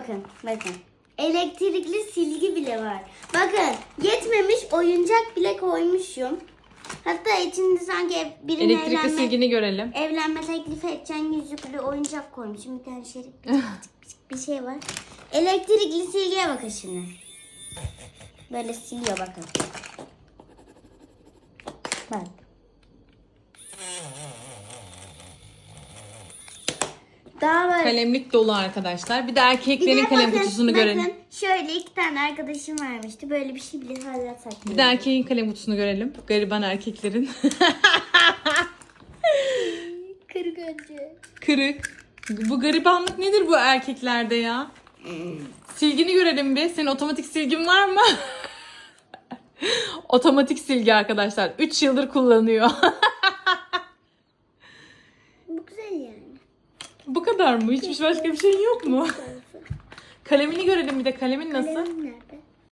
bakın. Bakın. Elektrikli silgi bile var. Bakın yetmemiş oyuncak bile koymuşum. Hatta içinde sanki birine Elektrikli evlenme, silgini görelim. evlenme teklif edeceğin yüzüklü oyuncak koymuşum. Bir tane şerif bir şey var. Elektrikli silgiye bakın şimdi. Böyle siliyor bakın. Bak. Daha böyle Kalemlik dolu arkadaşlar. Bir de erkeklerin Bir de kalem bakın, kutusunu bakın, görelim. Şöyle iki tane arkadaşım vermişti. Böyle bir şey bile hala saklıyor. Bir de erkeğin kalem kutusunu görelim. Gariban erkeklerin. Kırık önce. Kırık. Bu garibanlık nedir bu erkeklerde ya? Silgini görelim bir. Senin otomatik silgin var mı? otomatik silgi arkadaşlar. 3 yıldır kullanıyor. Bu kadar mı? Hiçbir başka bir şey yok mu? Kalemini görelim bir de. Kalemin nasıl? Kalemim nerede?